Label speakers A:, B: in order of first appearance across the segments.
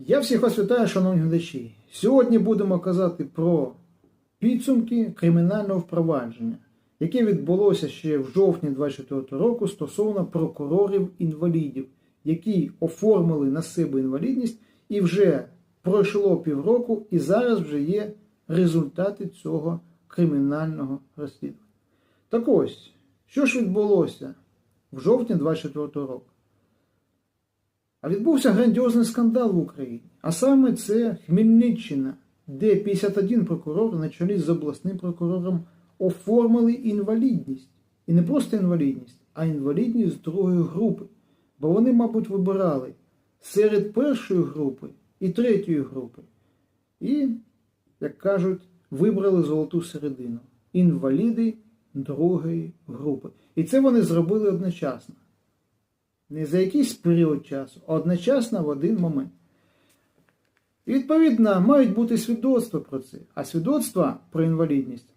A: Я всіх вас вітаю, шановні глядачі. Сьогодні будемо казати про підсумки кримінального впровадження, яке відбулося ще в жовтні 24 року стосовно прокурорів-інвалідів, які оформили на себе інвалідність і вже пройшло півроку, і зараз вже є результати цього кримінального розслідування. Так ось, що ж відбулося в жовтні 24 року? А відбувся грандіозний скандал в Україні. А саме це Хмельниччина, де 51 прокурор на чолі з обласним прокурором оформили інвалідність. І не просто інвалідність, а інвалідність другої групи. Бо вони, мабуть, вибирали серед першої групи і третьої групи. І, як кажуть, вибрали золоту середину. Інваліди другої групи. І це вони зробили одночасно не за якийсь період часу, а одночасно в один момент. І відповідно мають бути свідоцтва про це. А свідоцтва про інвалідність,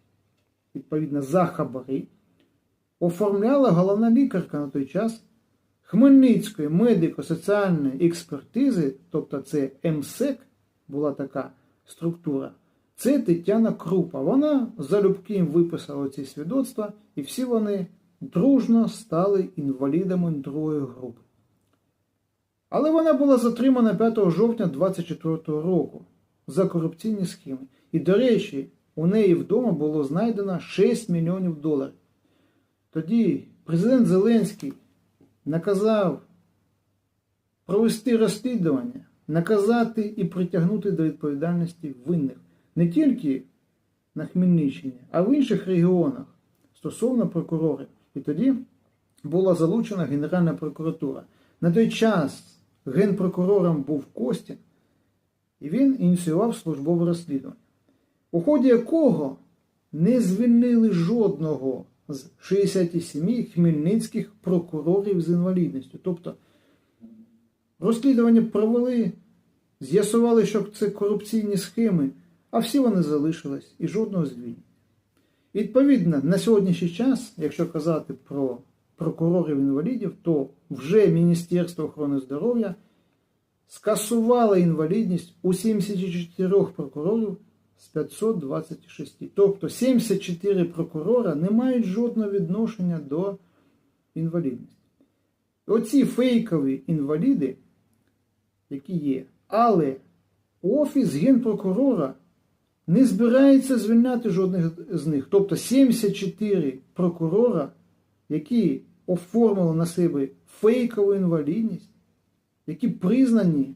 A: відповідно, за хабари, оформляла головна лікарка на той час Хмельницької медико-соціальної експертизи, тобто це МСЕК, була така структура. Це Тетяна Крупа. Вона залюбки виписала ці свідоцтва, і всі вони дружно стали інвалідами другої групи. Але вона була затримана 5 жовтня 24 року за корупційні схеми. І, до речі, у неї вдома було знайдено 6 мільйонів доларів. Тоді президент Зеленський наказав провести розслідування, наказати і притягнути до відповідальності винних не тільки на Хмельниччині, а в інших регіонах стосовно прокурорів. І тоді була залучена Генеральна прокуратура. На той час генпрокурором був Костін, і він ініціював службове розслідування, у ході якого не звільнили жодного з 67 хмельницьких прокурорів з інвалідністю. Тобто розслідування провели, з'ясували, що це корупційні схеми, а всі вони залишились і жодного звільнення. Відповідно, на сьогоднішній час, якщо казати про прокурорів-інвалідів, то вже Міністерство охорони здоров'я скасувало інвалідність у 74 прокурорів з 526. Тобто 74 прокурора не мають жодного відношення до інвалідності. Оці фейкові інваліди, які є, але Офіс Генпрокурора не збирається звільняти жодних з них. Тобто 74 прокурора, які оформили на себе фейкову інвалідність, які признані